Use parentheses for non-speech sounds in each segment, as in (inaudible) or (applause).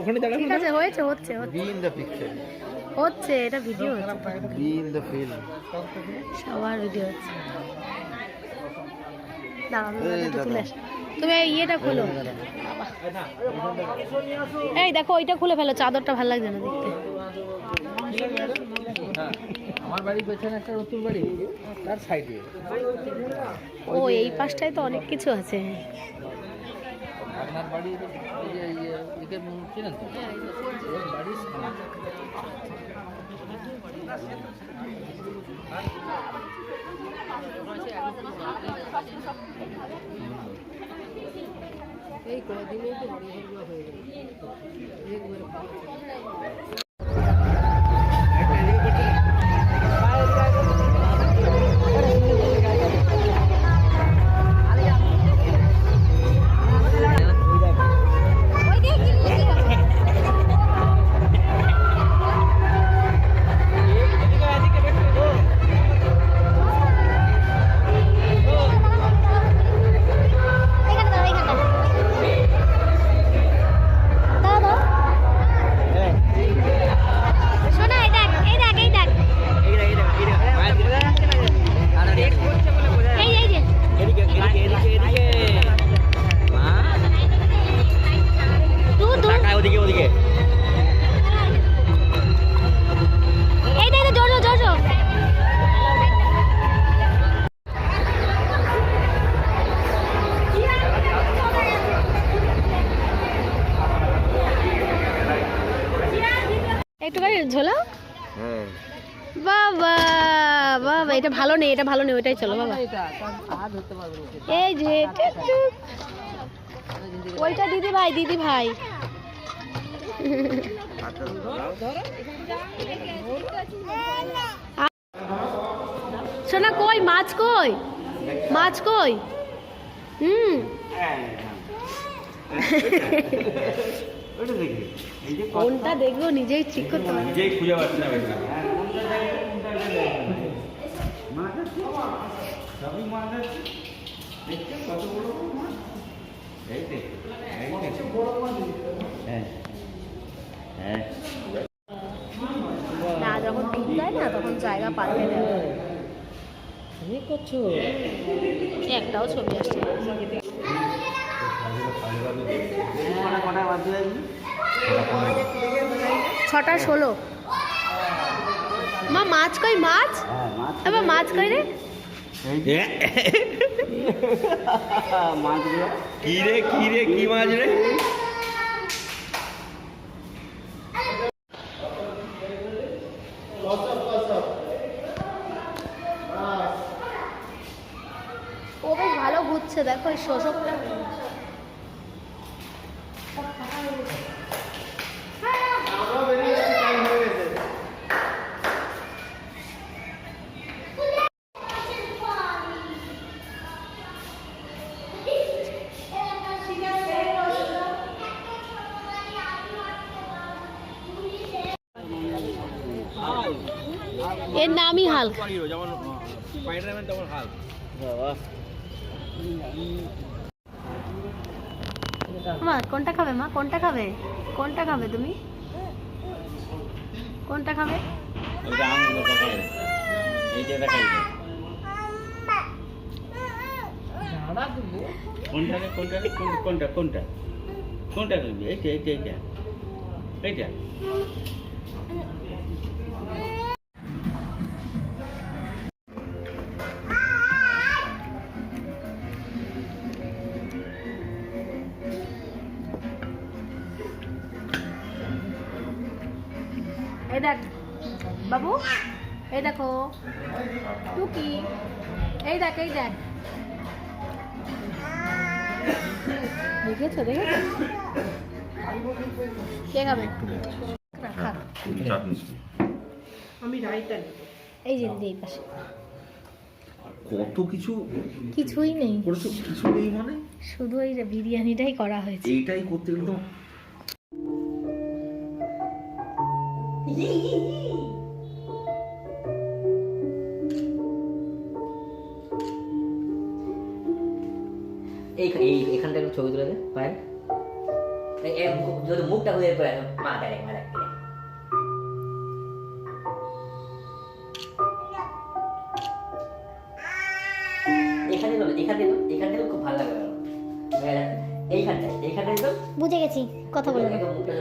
ওখানে দাঁড়া ঠিক আছে হয়েছে হচ্ছে এটা ভিডিও হচ্ছে. সবার ভিডিও হচ্ছে। তুমি ইয়েটা খোলো। এই দেখো ওইটা খুলে ফেলো চাদরটা ভালো লাগছে না দেখতে। হ্যাঁ আমার বাড়ির পেছনে একটা নতুন বাড়ি তার সাইডে ও এই পাশটায় তো অনেক কিছু আছে। আপনার বাড়ির এই যে এই যে একে চেনেন তো? বাড়ির এই কদিনেই তো হয়ে গেল। একটুখানি ঝোলো হ্যাঁ। বাবা বাবা এটা ভালো নেই এটা ভালো নেই ওইটাই চলো বাবা। এই যে। ওইটা দিদি ভাই দিদি ভাই। শোনা কই মাছ কই? মাছ কই? হুম। (laughs) ওইটা দেখি এই যে কোনটা দেখব? নিজেই ঠিক করতে হবে নিজেই খুঁজে পাচ্ছি না বেটা মাছ আছে? সবই মাছ আছে? দেখছ কত বড় বড় মাছ? এই দেখ এই দেখ হ্যাঁ হ্যাঁ। না যখন দেয় না তখন জায়গা পাল্টে দেয়। করছ? একটাও ছবি আসছে। ছটা ষোলো। মা, মাছ কই, মাছ? এবার মাছ কই রে? মাছ কি রে কি রে, কি মাছ রে? এর নামই হাল হাল মা কোনটা খাবে মা কোনটা খাবে কোনটা খাবে তুমি কোনটা খাবে কোনটা কোনটা কোনটা কোনটা কোনটা করবি এইটা এইটা এইটা এইটা এই দেখো টুকি। এই দেখ এই দেখ। দেখেছ দেখেছ কে খাবে? খা। এই যে এই পাশে। কত কিছু কিছুই নেই। করেছ? কিছু নেই মানে? শুধু এই যে বিরিয়ানিটাই করা হয়েছে। এইটাই করতে গেলে তো এই এখানটা একটু ছবি তুলে দে পায়ের যদি মুখটা ঘুরে করে মাথা দেখ মাথা দেখ এখানে এখানে এখানে খুব ভালো লাগবে এইখানটায় এইখানটায় বুঝে গেছি কথা বলে। মুখটা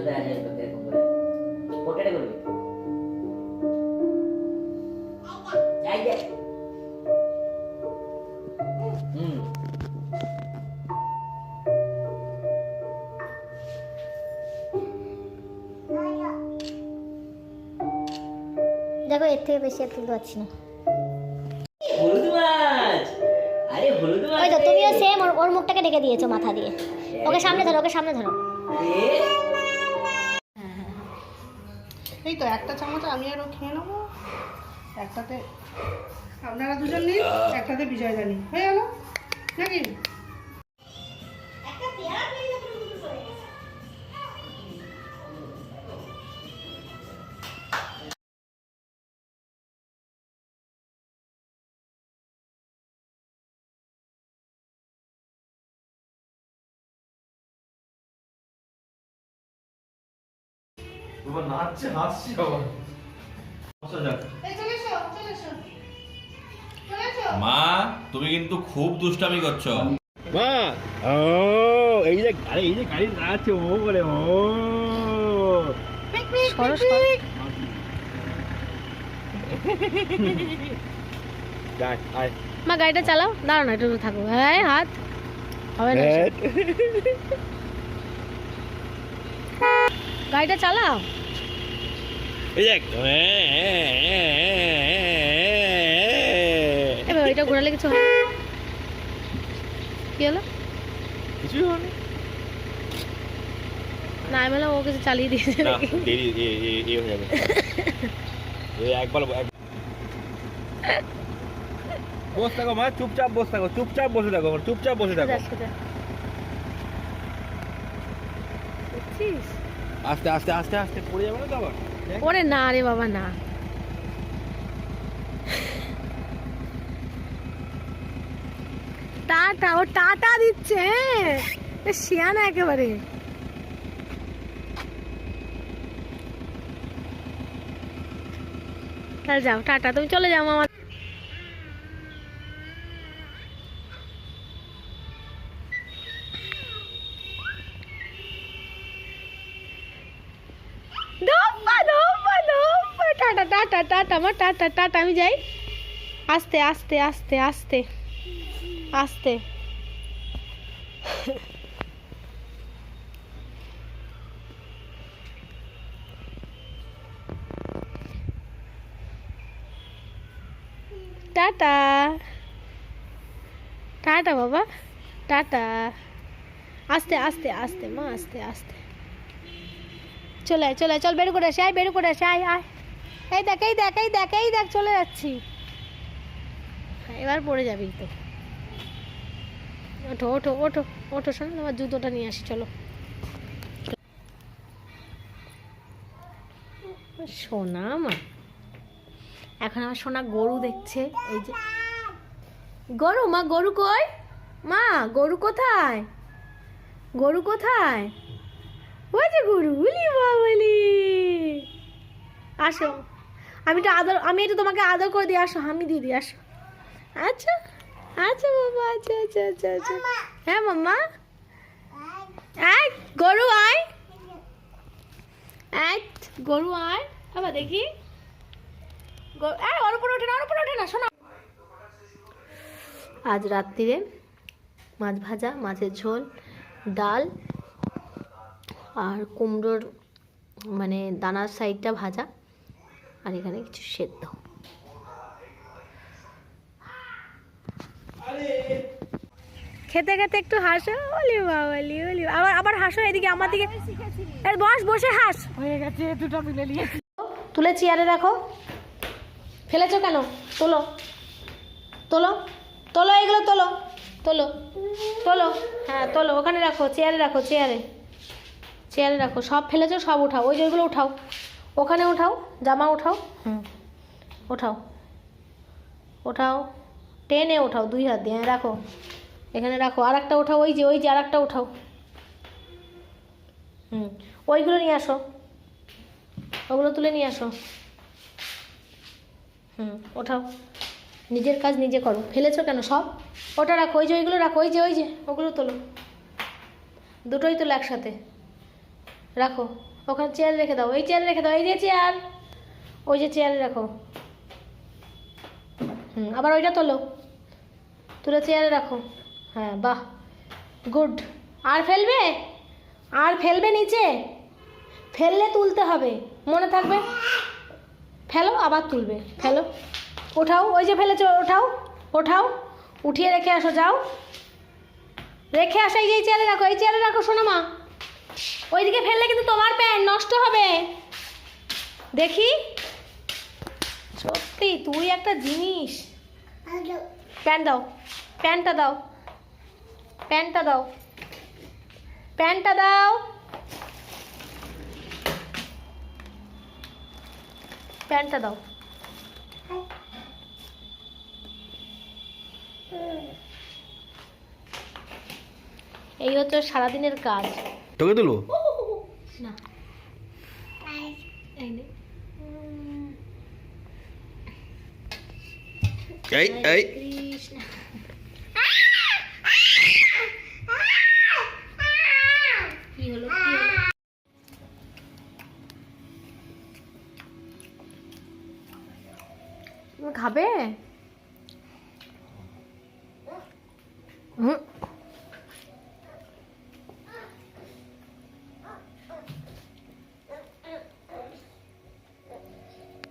ওটাটা করবি? দেখো এর থেকে বেশি আর তুলতে পারছি না। হলুদ মাছ! আরে হলুদ মাছ ওই তো তুমিও সেম ওর ওর মুখটাকে ঢেকে দিয়েছ মাথা দিয়ে। ওকে সামনে ধরো ওকে সামনে ধরো। এই তো একটা চামচ আমি আরও খেয়ে নেব। একটাতে আপনারা দুজন নিন একটাতে বিজয় জানি হয়ে গেল? নাকি? বাবা নাচছে হাসছে আবার। বসা যাক। এসো মা তুমি কিন্তু খুব দুষ্টামি করছ। মা ও এই যে আরে এই যে গাড়ি নাচছে ও বলে ও। সরো সরো। মা গাড়িটা চালাও। দাঁড়াও না একটু থাকো। হ্যাঁ হাত। হবে না গাড়িটা চালাও এই দেখ এবার ওইটা ঘোরালে কিছু না। কি হলো কিছু হয়নি না আমি ও কিছু চালিয়ে দিয়েছে। দেরি এ এ এ হয়ে যাবে একবার বস থাকো মা চুপচাপ বসে থাকো চুপচাপ বসে থাকো চুপচাপ বসে থাকো। দেখছিস? আস্তে আস্তে আস্তে আস্তে, পড়ে যাবে না তো আবার? ওরে না রে বাবা, না। টাটা, ও টাটা দিচ্ছে হ্যাঁ। শিয়ানা একেবারে। তাহলে যাও, টাটা, তুমি চলে যাও আমার টাটা টাটা আমার টাটা টাটা আমি যাই। আস্তে আস্তে আস্তে আস্তে আস্তে। টাটা টাটা বাবা। টাটা আস্তে আস্তে আস্তে, মা, আস্তে আস্তে। চলে চলে চল বের করে আসি, আয়, বের করে আসি, আয় আয়। এই দেখ এই দেখ এই দেখ এই দেখ চলে যাচ্ছি। হ্যাঁ, এবার পড়ে যাবি তো। ওঠো ওঠো ওঠো ওঠো শোনো আমার জুতোটা নিয়ে আসি চলো। সোনা মা। এখন আমার সোনা গরু দেখছে এই যে। গরু মা গরু কই? মা গরু কোথায়? গরু কোথায়? ওই যে গরু উলি বাবলি। আসো। আমি তো আদর, আমি একটু তোমাকে আদর করে দিয়ে আসো আমি দিয়ে দিয়ে আসো। আচ্ছা আচ্ছা বাবা আচ্ছা আচ্ছা আচ্ছা আচ্ছা। হ্যাঁ মাম্মা। এক, গরু আয়। এক, গরু আয়। বাবা, দেখি। ওর ওঠে না ওঠে না, শোনো। আজ রাত্রিরে মাছ ভাজা, মাছের ঝোল, ডাল আর কুমড়োর মানে দানার সাইডটা ভাজা। আর এখানে কিছু সেদ্ধ। খেতে খেতে একটু হাসো ওলি বাবালি ওলি আবার আবার হাসো এদিকে আমার দিকে। এই বস বসে হাস। হয়ে গেছে দুটো মিলে নিয়েছি। তুলে চেয়ারে রাখো। ফেলেছো কেন? তোলো। তোলো। তোলো এগুলো তোলো। তোলো। তোলো। হ্যাঁ তোলো। ওখানে রাখো চেয়ারে রাখো চেয়ারে। চেয়ারে রাখো। সব ফেলেছো সব উঠাও। ওই যেগুলো উঠাও। ওখানে উঠাও জামা উঠাও। হুম। ওঠাও ওঠাও টেনে ওঠাও দুই হাত দিয়ে রাখো। এখানে রাখো। আর একটা ওঠাও ওই যে ওই যে আর একটা উঠাও। হুম। ওইগুলো নিয়ে আসো। ওগুলো তুলে নিয়ে আসো। হুম ওঠাও। নিজের কাজ নিজে করো। ফেলেছো কেন সব? ওটা রাখো ওই যে ওইগুলো রাখো ওই যে ওই যে ওগুলো তোলো। দুটোই তোলো একসাথে। রাখো। ওখানে চেয়ার রেখে দাও, এই চেয়ারে রেখে দাও, এই যে চেয়ার ওই যে চেয়ারে রাখো। হুম, আবার ওইটা তোলো, তুলে চেয়ারে রাখো। হ্যাঁ বাহ গুড আর ফেলবে? আর ফেলবে নিচে? ফেললে তুলতে হবে, মনে থাকবে? ফেলো, আবার তুলবে, ফেলো। ওঠাও, ওই যে ফেলেছো, ওঠাও ওঠাও, উঠিয়ে রেখে আসো, যাও। রেখে আসো, এই যে চেয়ারে রাখো, এই চেয়ারে রাখো, শোনো মা। ওইদিকে ফেললে কিন্তু তোমার প্যান্ট নষ্ট হবে। দেখি। সত্যি তুই একটা জিনিস। প্যান্ট দাও। প্যান্টটা দাও। প্যান্টটা দাও। প্যান্টটা দাও। প্যান্টটা দাও। এই হচ্ছে সারাদিনের কাজ। তোকে তুলবো? এই। এই।